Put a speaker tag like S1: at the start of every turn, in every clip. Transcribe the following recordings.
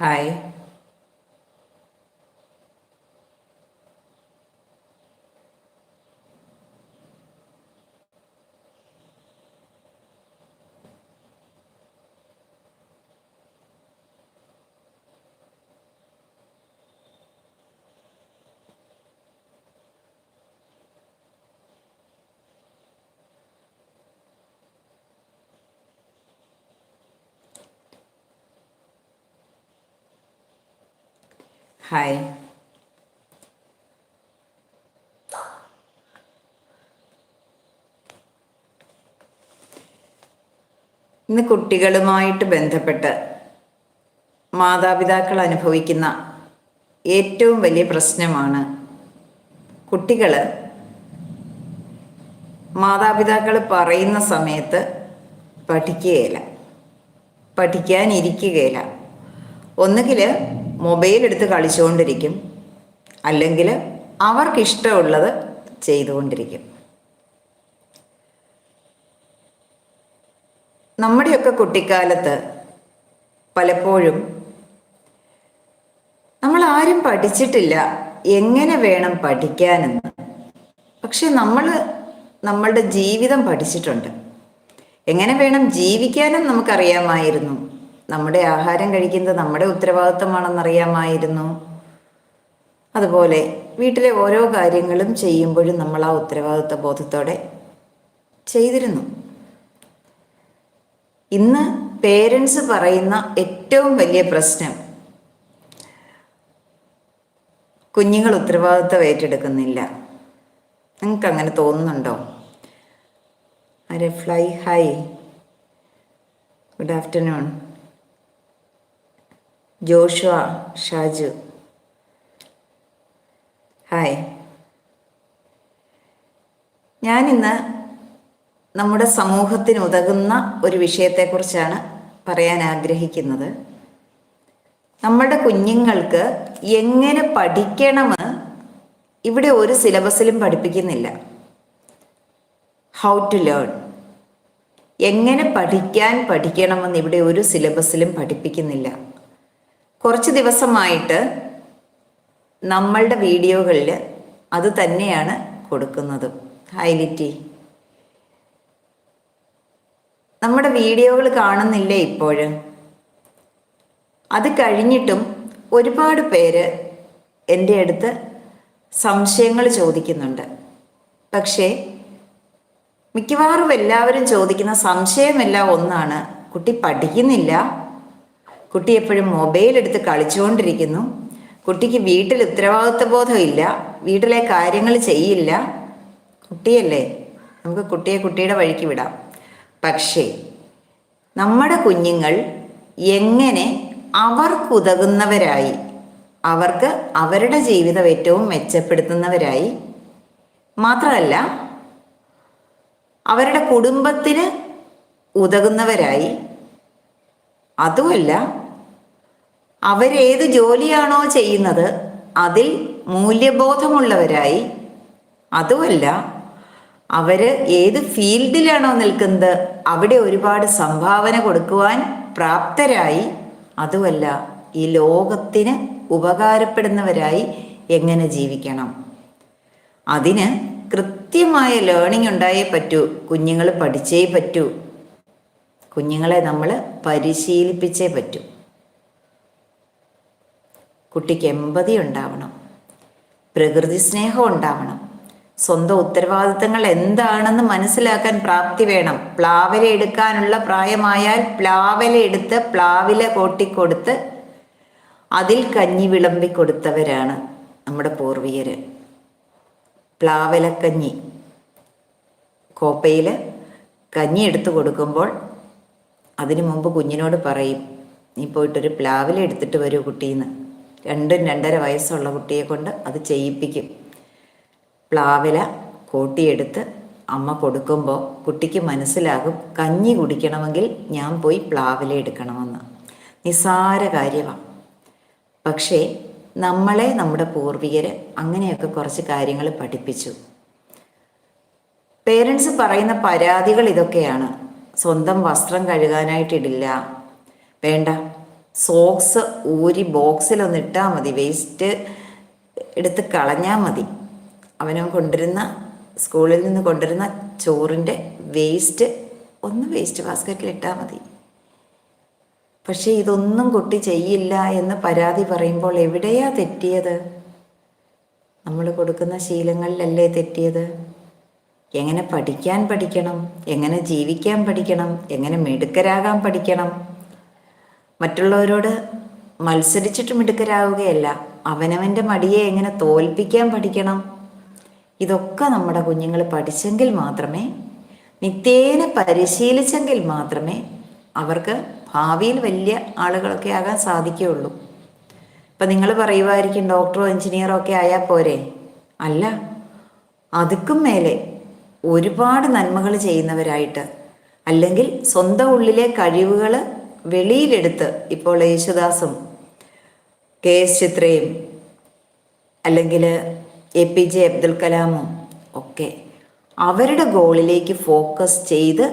S1: Hi hi ഇന്ന് കുട്ടികളുമായിട്ട് ബന്ധപ്പെട്ട് മാതാപിതാക്കൾ അനുഭവിക്കുന്ന ഏറ്റവും വലിയ പ്രശ്നമാണ് കുട്ടികൾ മാതാപിതാക്കൾ പറയുന്ന സമയത്ത് പഠിക്കുകയില്ല. പഠിക്കാനിരിക്കുകയില്ല. ഒന്നുകിൽ മൊബൈൽ എടുത്ത് കളിച്ചുകൊണ്ടിരിക്കും. അല്ലെങ്കിൽ അവർക്കിഷ്ടമുള്ളത് ചെയ്തുകൊണ്ടിരിക്കും. നമ്മുടെയൊക്കെ കുട്ടിക്കാലത്ത് പലപ്പോഴും നമ്മൾ ആരും പഠിച്ചിട്ടില്ല എങ്ങനെ വേണം പഠിക്കാനെന്ന്. പക്ഷെ നമ്മൾ നമ്മളുടെ ജീവിതം പഠിച്ചിട്ടുണ്ട്. എങ്ങനെ വേണം ജീവിക്കാനും നമുക്കറിയാമായിരുന്നു. നമ്മുടെ ആഹാരം കഴിക്കുന്നത് നമ്മുടെ ഉത്തരവാദിത്തമാണെന്നറിയാമായിരുന്നു. അതുപോലെ വീട്ടിലെ ഓരോ കാര്യങ്ങളും ചെയ്യുമ്പോഴും നമ്മൾ ആ ഉത്തരവാദിത്ത ബോധത്തോടെ ചെയ്തിരുന്നു. ഇന്ന് പേരൻസ് പറയുന്ന ഏറ്റവും വലിയ പ്രശ്നം കുഞ്ഞുങ്ങൾ ഉത്തരവാദിത്വം ഏറ്റെടുക്കുന്നില്ല. നിങ്ങൾക്ക് അങ്ങനെ തോന്നുന്നുണ്ടോ? അരെ fly high good afternoon Joshua Shaju. Hi. ഞാനിന്ന് നമ്മുടെ സമൂഹത്തിന് ഉതകുന്ന ഒരു വിഷയത്തെക്കുറിച്ചാണ് പറയാൻ ആഗ്രഹിക്കുന്നത്. നമ്മുടെ കുഞ്ഞുങ്ങൾക്ക് എങ്ങനെ പഠിക്കണമെന്ന് ഇവിടെ ഒരു സിലബസിലും പഠിപ്പിക്കുന്നില്ല. ഹൗ ടു ലേൺ എങ്ങനെ പഠിക്കാൻ പഠിക്കണമെന്ന് ഇവിടെ ഒരു സിലബസിലും പഠിപ്പിക്കുന്നില്ല. കുറച്ച് ദിവസമായിട്ട് നമ്മളുടെ വീഡിയോകളിൽ അത് തന്നെയാണ് കൊടുക്കുന്നത്. ഹൈലിറ്റി നമ്മുടെ വീഡിയോകൾ കാണുന്നില്ലേ ഇപ്പോഴ്? അത് കഴിഞ്ഞിട്ടും ഒരുപാട് പേര് എന്റെ അടുത്ത് സംശയങ്ങൾ ചോദിക്കുന്നുണ്ട്. പക്ഷേ മിക്കവാറും എല്ലാവരും ചോദിക്കുന്ന സംശയമെല്ലാം ഒന്നാണ് കുട്ടി പഠിക്കുന്നില്ല? കുട്ടി എപ്പോഴും മൊബൈൽ എടുത്ത് കളിച്ചുകൊണ്ടിരിക്കുന്നു. കുട്ടിക്ക് വീട്ടിൽ ഉത്തരവാദിത്വ ബോധമില്ല വീട്ടിലെ കാര്യങ്ങൾ ചെയ്യില്ല. കുട്ടിയല്ലേ? നമുക്ക് കുട്ടിയെ കുട്ടിയുടെ വഴിക്ക് വിടാം. പക്ഷേ നമ്മുടെ കുഞ്ഞുങ്ങൾ എങ്ങനെ അവർക്കുതകുന്നവരായി അവർക്ക് അവരുടെ ജീവിതം ഏറ്റവും മെച്ചപ്പെടുത്തുന്നവരായി മാത്രമല്ല അവരുടെ കുടുംബത്തിന് ഉതകുന്നവരായി അതുമല്ല അവരേത് ജോലിയാണോ ചെയ്യുന്നത് അതിൽ മൂല്യബോധമുള്ളവരായി. അതുമല്ല അവർ ഏത് ഫീൽഡിലാണോ നിൽക്കുന്നത് അവിടെ ഒരുപാട് സംഭാവന കൊടുക്കുവാൻ പ്രാപ്തരായി. അതുമല്ല ഈ ലോകത്തിന് ഉപകാരപ്പെടുന്നവരായി എങ്ങനെ ജീവിക്കണം? അതിന് കൃത്യമായ ലേണിംഗ് ഉണ്ടായേ പറ്റൂ കുഞ്ഞുങ്ങൾ പഠിച്ചേ പറ്റൂ. കുഞ്ഞുങ്ങളെ നമ്മൾ പരിശീലിപ്പിച്ചേ പറ്റൂ. കുട്ടിക്ക് എമ്പതി ഉണ്ടാവണം. പ്രകൃതി സ്നേഹം ഉണ്ടാവണം. സ്വന്തം ഉത്തരവാദിത്തങ്ങൾ എന്താണെന്ന് മനസ്സിലാക്കാൻ പ്രാപ്തി വേണം. പ്ലാവില എടുക്കാനുള്ള പ്രായമായാൽ പ്ലാവില എടുത്ത് പ്ലാവില കോട്ടിക്കൊടുത്ത് അതിൽ കഞ്ഞി വിളമ്പി കൊടുത്തവരാണ് നമ്മുടെ പൂർവികര്. പ്ലാവലക്കഞ്ഞി. കോപ്പയിൽ കഞ്ഞി എടുത്തു കൊടുക്കുമ്പോൾ അതിനു മുമ്പ് കുഞ്ഞിനോട് പറയും നീ പോയിട്ടൊരു പ്ലാവില എടുത്തിട്ട് വരൂ കുട്ടീന്ന്. രണ്ടും രണ്ടര വയസ്സുള്ള കുട്ടിയെ കൊണ്ട് അത് ചെയ്യിപ്പിക്കും. പ്ലാവില കൂട്ടിയെടുത്ത് അമ്മ കൊടുക്കുമ്പോൾ കുട്ടിക്ക് മനസ്സിലാകും കഞ്ഞി കുടിക്കണമെങ്കിൽ ഞാൻ പോയി പ്ലാവില എടുക്കണമെന്ന്. നിസാര കാര്യമാണ് പക്ഷേ നമ്മളെ നമ്മുടെ പൂർവികർ അങ്ങനെയൊക്കെ കുറച്ച് കാര്യങ്ങൾ പഠിപ്പിച്ചു. പേരൻസ് പറയുന്ന പരാതികൾ ഇതൊക്കെയാണ്. സ്വന്തം വസ്ത്രം കഴുകാനായിട്ടിടില്ല വേണ്ട. സോക്സ് ഊരി ബോക്സിലൊന്ന് ഇട്ടാൽ മതി. വേസ്റ്റ് എടുത്ത് കളഞ്ഞാൽ മതി. അവനും കൊണ്ടുവരുന്ന സ്കൂളിൽ നിന്ന് കൊണ്ടുവരുന്ന ചോറിന്റെ വേസ്റ്റ് ഒന്ന് വേസ്റ്റ് ബാസ്ക്കറ്റിൽ ഇട്ടാൽ മതി. പക്ഷേ ഇതൊന്നും കുട്ടി ചെയ്യില്ല എന്ന് പരാതി പറയുമ്പോൾ എവിടെയാ തെറ്റിയത്? നമ്മൾ കൊടുക്കുന്ന ശീലങ്ങളിലല്ലേ തെറ്റിയത്? എങ്ങനെ പഠിക്കാൻ പഠിക്കണം? എങ്ങനെ ജീവിക്കാൻ പഠിക്കണം? എങ്ങനെ മിടുക്കരാകാൻ പഠിക്കണം? മറ്റുള്ളവരോട് മത്സരിച്ചിട്ട് മിടുക്കരാവുകയല്ല. അവനവന്റെ മടിയെ എങ്ങനെ തോൽപ്പിക്കാൻ പഠിക്കണം? ഇതൊക്കെ നമ്മുടെ കുഞ്ഞുങ്ങൾ പഠിച്ചെങ്കിൽ മാത്രമേ നിത്യേന പരിശീലിച്ചെങ്കിൽ മാത്രമേ അവർക്ക് ഭാവിയിൽ വലിയ ആളുകളൊക്കെ ആകാൻ സാധിക്കുകയുള്ളൂ. ഇപ്പം നിങ്ങൾ പറയുമായിരിക്കും ഡോക്ടറോ എഞ്ചിനീയറോ ഒക്കെ ആയാൽ പോരെ. അല്ല അതുക്കും മേലെ ഒരുപാട് നന്മകൾ ചെയ്യുന്നവരായിട്ട് അല്ലെങ്കിൽ സ്വന്തം ഉള്ളിലെ കഴിവുകൾ വെളിയിലെടുത്ത് ഇപ്പോൾ യേശുദാസും കെ എസ് ചിത്രയും അല്ലെങ്കിൽ എ പി ജെ അബ്ദുൽ കലാമും ഒക്കെ അവരുടെ ഗോളിലേക്ക് ഫോക്കസ് ചെയ്ത്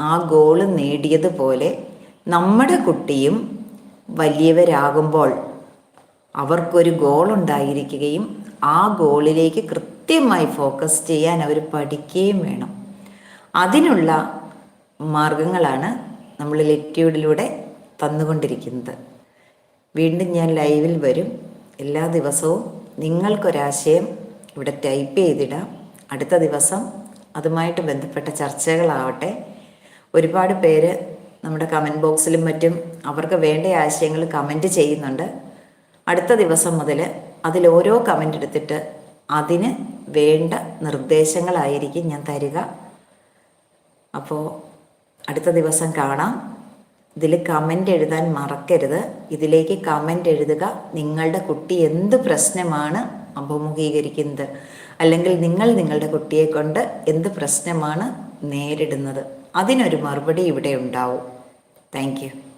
S1: ആ ഗോൾ നേടിയതുപോലെ നമ്മുടെ കുട്ടിയും വലിയവരാകുമ്പോൾ അവർക്കൊരു ഗോൾ ഉണ്ടായിരിക്കുകയും ആ ഗോളിലേക്ക് കൃത്യമായി ഫോക്കസ് ചെയ്യാൻ അവർ പഠിക്കുകയും വേണം. അതിനുള്ള മാർഗങ്ങളാണ് നമ്മൾ ലെറ്റ്യൂഡിലൂടെ തന്നുകൊണ്ടിരിക്കുന്നത്. വീണ്ടും ഞാൻ ലൈവിൽ വരും. എല്ലാ ദിവസവും നിങ്ങൾക്കൊരാശയം ഇവിടെ ടൈപ്പ് ചെയ്തിടാം. അടുത്ത ദിവസം അതുമായിട്ട് ബന്ധപ്പെട്ട ചർച്ചകളാവട്ടെ. ഒരുപാട് പേര് നമ്മുടെ കമന്റ് ബോക്സിലും മറ്റും അവർക്ക് വേണ്ട ആശയങ്ങൾ കമന്റ് ചെയ്യുന്നുണ്ട്. അടുത്ത ദിവസം മുതൽ അതിൽ ഓരോ കമന്റ് എടുത്തിട്ട് അതിന് വേണ്ട നിർദ്ദേശങ്ങളായിരിക്കും ഞാൻ തരിക. അപ്പോൾ അടുത്ത ദിവസം കാണാം. ഇതിൽ കമന്റ് എഴുതാൻ മറക്കരുത്. ഇതിലേക്ക് കമന്റ് എഴുതുക. നിങ്ങളുടെ കുട്ടി എന്ത് പ്രശ്നമാണ് അഭിമുഖീകരിക്കുന്നത്? അല്ലെങ്കിൽ നിങ്ങൾ നിങ്ങളുടെ കുട്ടിയെ കൊണ്ട് എന്ത് പ്രശ്നമാണ് നേരിടുന്നത്? അതിനൊരു മറുപടി ഇവിടെ ഉണ്ടാവും. താങ്ക്